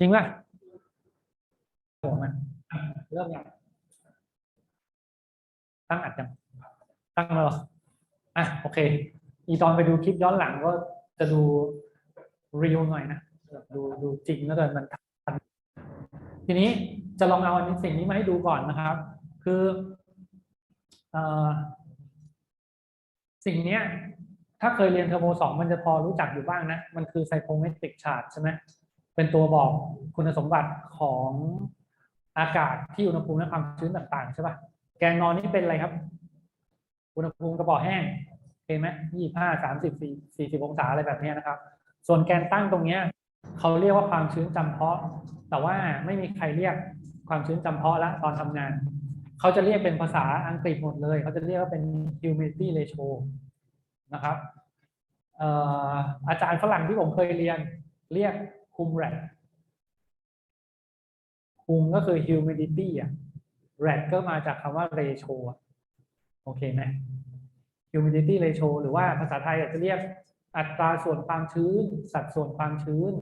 จริงป่ะผมอะเริ่มยังตั้งอัดยังตั้งแล้วอะโอเค อีตอนไปดูคลิปย้อนหลังก็จะดูเรียลหน่อยนะดูดูจริงแล้วกันมันทันทีนี้จะลองเอาอันนี้สิ่งนี้มาให้ดูก่อนนะครับ คืออสิ่งเนี้ยถ้าเคยเรียนเทอร์โบสองมันจะพอรู้จักอยู่บ้างนะ มันคือไซโครเมตริกชาร์ตใช่ไหม เป็นตัวบอกคุณสมบัติของอากาศที่อุณหภูมิและความชื้นต่างๆใช่ป่ะแกนนอนนี่เป็นอะไรครับ อุณหภูมิกระบอกแห้งโอเคไหมยี่ห้าสามสิบสี่สี่สิบองศาอะไรแบบนี้นะครับ ส่วนแกนตั้งตรงเนี้ยเขาเรียกว่าความชื้นจำเพาะ แต่ว่าไม่มีใครเรียกความชื้นจำเพาะละตอนทำงาน เขาจะเรียกเป็นภาษาอังกฤษหมดเลย เขาจะเรียกว่าเป็น humidity ratio นะครับอาจารย์ฝรั่งที่ผมเคยเรียนเรียก คุมแรดคุมก็คือ humidity อะแรดก็มาจากคำว่า ratio โอเคไหม humidity ratio หรือว่าภาษาไทยอาจจะเรียกอัตราส่วนความชื้น สัดส่วนความชื้น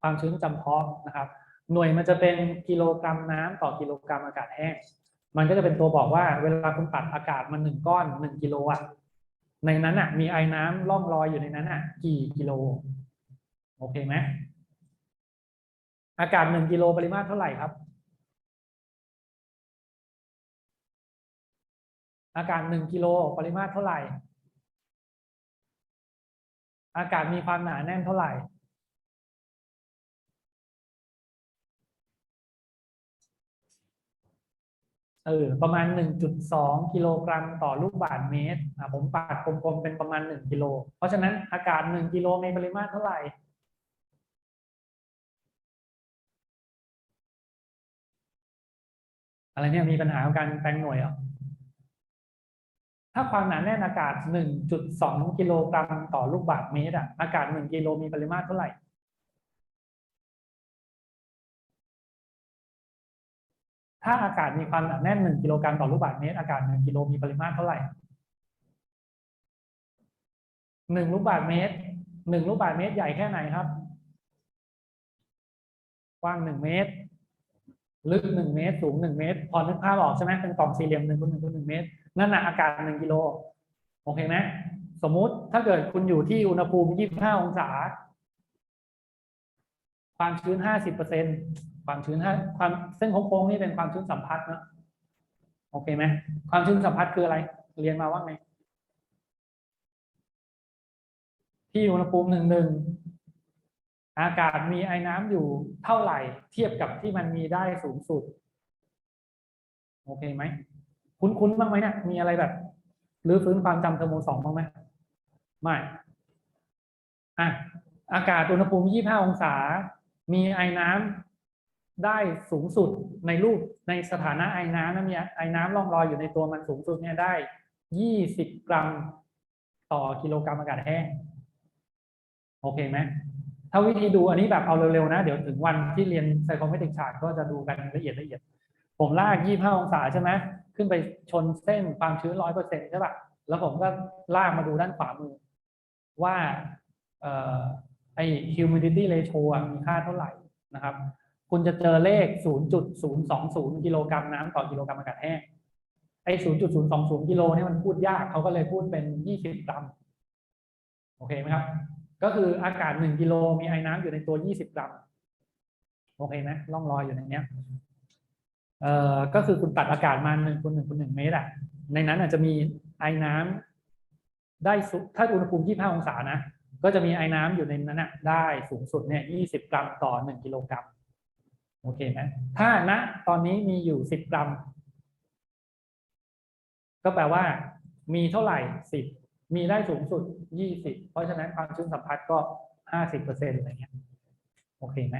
ความชื้นจำเพาะนะครับ หน่วยมันจะเป็นกิโลกรัมน้ำต่อกิโลกรัมอากาศแห้ง มันก็จะเป็นตัวบอกว่าเวลาคุณตัดอากาศมาหนึ่งก้อนหนึ่งกิโลอะ ในนั้นอะมีไอ้น้ำล่องลอยอยู่ในนั้นอะ กี่กิโล โอเคไหม อากาศหนึ่งกิโลปริมาตรเท่าไหร่ครับ อากาศหนึ่งกิโลปริมาตรเท่าไหร่ อากาศมีความหนาแน่นเท่าไหร่ เออประมาณ 1.2 กิโลกรัมต่อลูกบาศก์เมตรอะผมปาดกลมๆเป็นประมาณ 1 กิโล เพราะฉะนั้นอากาศ 1 กิโลมีปริมาตรเท่าไหร่ อะไรเนี่ยมีปัญหากับการแปลงหน่วยเหรอถ้าความหนาแน่นอากาศ 1.2 กิโลกรัมต่อลูกบาศก์เมตรอะอากาศ 1 กิโลมีปริมาตรเท่าไหร่ถ้าอากาศมีความหนาแน่น 1 กิโลกรัมต่อลูกบาศก์เมตร อากาศ 1 กิโลมีปริมาตรเท่าไหร่ 1 ลูกบาศก์เมตร 1 ลูกบาศก์เมตรใหญ่แค่ไหนครับ กว้าง 1 เมตร ลึก1เมตร สูง1เมตร พอนึกภาพออกใช่ไหมเป็นกล่องสี่เหลี่ยม1คูณ1คูณ1เมตร นั่นน่ะอากาศ1กิโล โอเคไหมสมมุติถ้าเกิดคุณอยู่ที่อุณหภูมิ25องศา ความชื้น50เปอร์เซ็นความชื้นห้าความเส้นโค้งๆนี่เป็นความชื้นสัมพัทธ์นะโอเคไหมความชื้นสัมพัทธ์คืออะไร เรียนมาว่าไงที่อุณหภูมิหนึ่งหนึ่ง อากาศมีไอ้น้ำอยู่เท่าไหร่เทียบกับที่มันมีได้สูงสุด โอเคไหม คุ้นๆบ้างไหมเนี่ยมีอะไรแบบหรือฟื้นความจำเทอร์โมสองบ้างไหมไม่อะอากาศอุณหภูมิ 25 องศา มีไอ้น้ำได้สูงสุดในรูปในสถานะไอ้น้ำนะมีไอ้น้ำล่องลอยอยู่ในตัวมันสูงสุดเนี่ยได้ 20 กรัมต่อกิโลกรัมอากาศแห้งโอเคไหม ถ้าวิธีดูอันนี้แบบเอาเร็วๆนะ เดี๋ยวถึงวันที่เรียนไซโครเมตริกชาร์ตก็จะดูกันละเอียดละเอียด ผมลาก 25 องศาใช่ไหมขึ้นไปชนเส้นความชื้น100%ใช่ป่ะ แล้วผมก็ลากมาดูด้านขวามือ ว่าเอ่อไอ้ humidity ratio มีค่าเท่าไหร่นะครับ คุณจะเจอเลข 0.020 กิโลกรัมน้ำต่อกิโลกรัมอากาศแห้งไอ้ 0.020 กิโลเนี่ยมันพูดยากเขาก็เลยพูดเป็น 20 กรัม โอเคไหมครับ ก็คืออากาศ1กิโลมีไอ้น้ำอยู่ในตัว20กรัมโอเคไหมล่องลอยอยู่ในเนี้ยเอ่อก็คือคุณตัดอากาศมา1คูณ1คูณ1เมตรอะในนั้นอาจจะมีไอ้น้ำได้สุถ้าอุณหภูมิ25องศานะก็จะมีไอ้น้ำอยู่ในนั้นนะได้สูงสุดเนี่ย20กรัมต่อ1กิโลกรัมโอเคไหมถ้าณตอนนี้มีอยู่10กรัม ก็แปลว่า มีเท่าไหร่10 มีได้สูงสุด 20 เพราะฉะนั้นความชื้นสัมผัสก็ 50เปอร์เซ็นต์อะไรเงี้ย โอเคไหม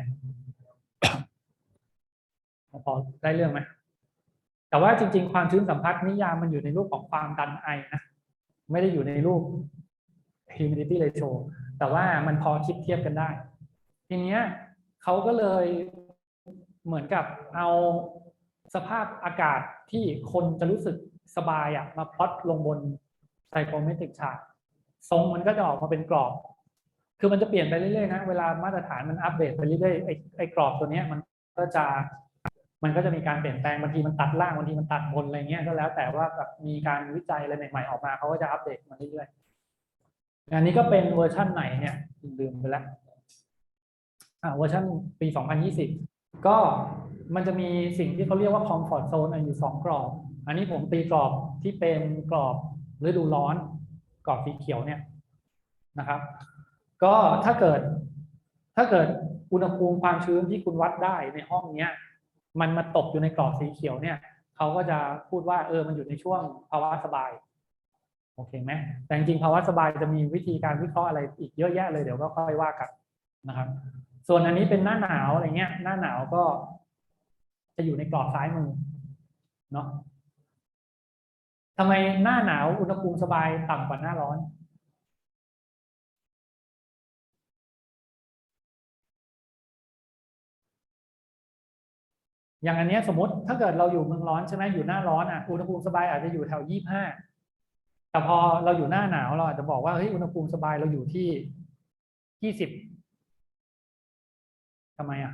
พอได้เรื่องไหมแต่ว่าจริง ๆ ความชื้นสัมผัสนิยามมันอยู่ในรูปของความดันไอนะ ไม่ได้อยู่ในรูป humidity ratio แต่ว่ามันพอคิดเทียบกันได้ ทีเนี้ยเขาก็เลยเหมือนกับเอาสภาพอากาศที่คนจะรู้สึกสบายอะมาพลอตลงบน ไซโครเมตริกชาร์ตทรงมันก็จะออกมาเป็นกรอบ คือมันจะเปลี่ยนไปเรื่อยๆนะ เวลามาตรฐานมันอัปเดตไปเรื่อยๆไอ้ไอ้กรอบตัวเนี้ยมันก็จะมันก็จะมีการเปลี่ยนแปลงบางทีมันตัดล่างบางทีมันตัดบนอะไรเงี้ยก็แล้วแต่ว่าแบบมีการวิจัยอะไรใหม่ๆออกมาเขาก็จะอัปเดตมาเรื่อยๆอันนี้ก็เป็นเวอร์ชั่นไหนเนี่ยลืมไปแล้วอ่าเวอร์ชันปี 2020 ก็มันจะมีสิ่งที่เขาเรียกว่า comfort zone อยู่สองกรอบ อันนี้ผมตีกรอบที่เป็นกรอบ ฤดูร้อนกรอบสีเขียวเนี่ยนะครับ ก็ถ้าเกิดถ้าเกิดอุณหภูมิความชื้นที่คุณวัดได้ในห้องเนี้ย มันมาตกอยู่ในกรอบสีเขียวเนี่ยเขาก็จะพูดว่าเออมันอยู่ในช่วงภาวะสบายโอเคไหมแต่จริงภาวะสบายจะมีวิธีการวิเคราะห์อะไรอีกเยอะแยะเลยเดี๋ยวก็ค่อยว่ากันนะครับ ส่วนอันนี้เป็นหน้าหนาวอะไรเงี้ย หน้าหนาวก็ จะอยู่ในกรอบซ้ายมือเนาะ ทำไมหน้าหนาวอุณหภูมิสบายต่ำกว่าหน้าร้อน อย่างอันนี้สมมติถ้าเกิดเราอยู่เมืองร้อนใช่ไหมอยู่หน้าร้อนอะอุณหภูมิสบายอาจจะอยู่แถวยี่ห้าแต่พอเราอยู่หน้าหนาวเราอาจจะบอกว่าเฮ้ยอุณหภูมิสบายเราอยู่ที่ยี่สิบทำไมอะ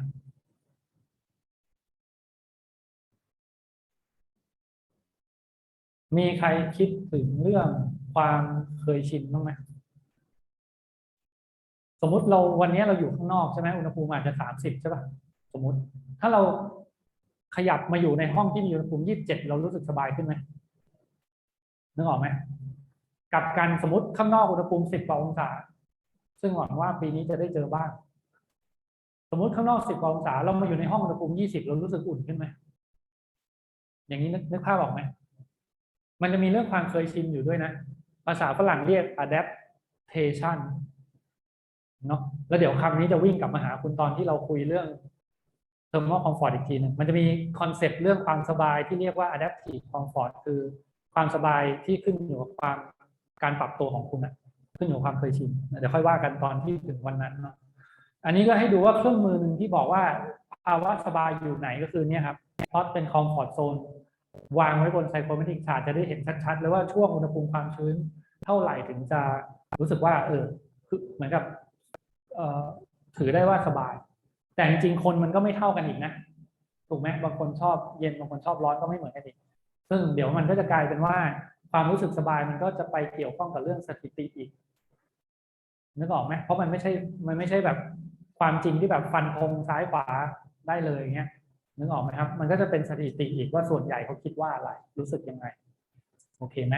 มีใครคิดถึงเรื่องความเคยชินบ้างไหมสมมติเราวันนี้เราอยู่ข้างนอกใช่ไหมอุณหภูมิอาจจะสามสิบใช่ป่ะสมมติ ถ้าเราขยับมาอยู่ในห้องที่มีอุณหภูมิยี่สิบเจ็ดเรารู้สึกสบายขึ้นไหมนึกออกไหมกับกันสมมติข้างนอกอุณหภูมิสิบกว่าองศา ซึ่งหวังว่าปีนี้จะได้เจอบ้าง สมมติข้างนอกสิบกว่าองศา เรามาอยู่ในห้องอุณหภูมิยี่สิบเรารู้สึกอุ่นขึ้นไหมอย่างนี้นึกภาพออกไหม มันจะมีเรื่องความเคยชินอยู่ด้วยนะ ภาษาฝรั่งเรียก adaptation เนาะแล้วเดี๋ยวคำนี้จะวิ่งกลับมาหาคุณตอนที่เราคุยเรื่อง thermal comfort อีกทีหนึ่งมันจะมีคอนเซปต์เรื่องความสบายที่เรียกว่า adaptive comfort คือความสบายที่ขึ้นอยู่กับความการปรับตัวของคุณนะขึ้นอยู่กับความเคยชินเดี๋ยวค่อยว่ากันตอนที่ถึงวันนั้นเนาะอันนี้ก็ให้ดูว่าเครื่องมือหนึ่งที่บอกว่าภาวะสบายอยู่ไหนก็คือเนี่ยครับพอดเป็น comfort zone วางไว้บนไซโครเมตริกชาร์ตจะได้เห็นชัดๆเลยว่าช่วงอุณหภูมิความชื้นเท่าไหร่ถึงจะรู้สึกว่า เออคือเหมือนกับเออถือได้ว่าสบาย แต่จริงๆคนมันก็ไม่เท่ากันอีกนะถูกไหมบางคนชอบเย็นบางคนชอบร้อนก็ไม่เหมือนกันอีกซึ่งเดี๋ยวมันก็จะกลายเป็นว่าความรู้สึกสบายมันก็จะไปเกี่ยวข้องกับเรื่องสถิติอีกนึกออกไหมเพราะมันไม่ใช่มันไม่ใช่แบบความจริงที่แบบฟันธงซ้ายขวาได้เลยอย่างเงี้ย นึกออกไหมครับ มันก็จะเป็นสถิติอีกว่าส่วนใหญ่เขาคิดว่าอะไร รู้สึกยังไง โอเคไหม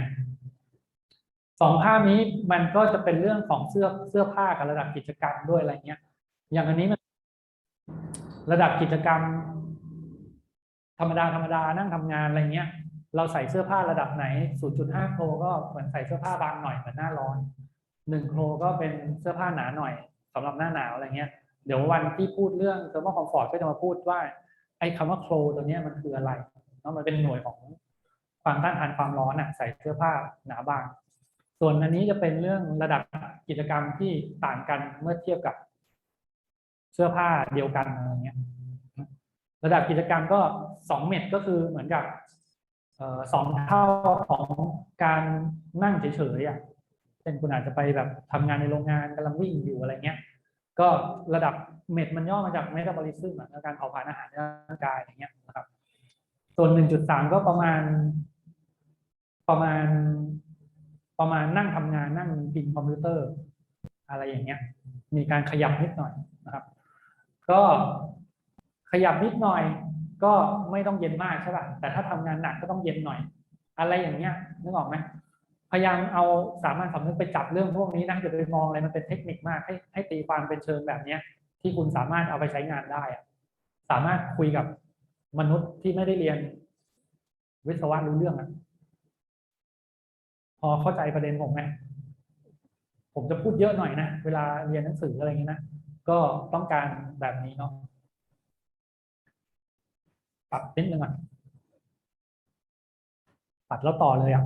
สองภาพนี้มันก็จะเป็นเรื่องของเสื้อเสื้อผ้ากับระดับกิจกรรมด้วยอะไรเงี้ย อย่างอันนี้มัน ระดับกิจกรรม ธรรมดาธรรมดานั่งทำงานอะไรเงี้ย เราใส่เสื้อผ้าระดับไหน 0.5 โครก็เหมือนใส่เสื้อผ้าบางหน่อยเหมือนหน้าร้อน 1 โครก็เป็นเสื้อผ้าหนาหน่อยสำหรับหน้าหนาวอะไรเงี้ย เดี๋ยววันที่พูดเรื่อง thermal comfort ก็จะมาพูดว่า ไอ้คำว่าโครตัวนี้มันคืออะไรเนาะมันเป็นหน่วยของความต้านทานความร้อนอะใส่เสื้อผ้าหนาบาง ส่วนอันนี้จะเป็นเรื่องระดับกิจกรรมที่ต่างกันเมื่อเทียบกับเสื้อผ้าเดียวกันอะไรเงี้ย ระดับกิจกรรมก็สองเม็ดก็คือเหมือนกับสองเท่าของการนั่งเฉยๆอะเช่นคุณอาจจะไปแบบทำงานในโรงงานกำลังวิ่งอยู่อะไรเงี้ย ก็ระดับ เม็ดมันย่อมาจากเมตาบอลิซึมอะการเผาผลาญอาหารในร่างกายอย่างเงี้ยนะครับ ส่วนหนึ่งจุดสามก็ประมาณ ประมาณ ประมาณนั่งทำงานนั่งพิมพ์คอมพิวเตอร์ อะไรอย่างเงี้ย มีการขยับนิดหน่อยนะครับ ก็ขยับนิดหน่อยก็ไม่ต้องเย็นมากใช่ป่ะแต่ถ้าทำงานหนักก็ต้องเย็นหน่อย อะไรอย่างเงี้ยนึกออกไหมพยายามเอาสามัญสำนึกไปจับเรื่องพวกนี้นะอย่าไปมองอะไรมันเป็นเทคนิคมากให้ให้ตีความเป็นเชิงแบบเนี้ย ที่คุณสามารถเอาไปใช้งานได้สามารถคุยกับมนุษย์ที่ไม่ได้เรียนวิศวะรู้เรื่องอะพอเข้าใจประเด็นผมไหมผมจะพูดเยอะหน่อยนะ เวลาเรียนหนังสืออะไรอย่างนี้นะ ก็ต้องการแบบนี้เนาะปรับนิดนึงอะปัดแล้วต่อเลยอะ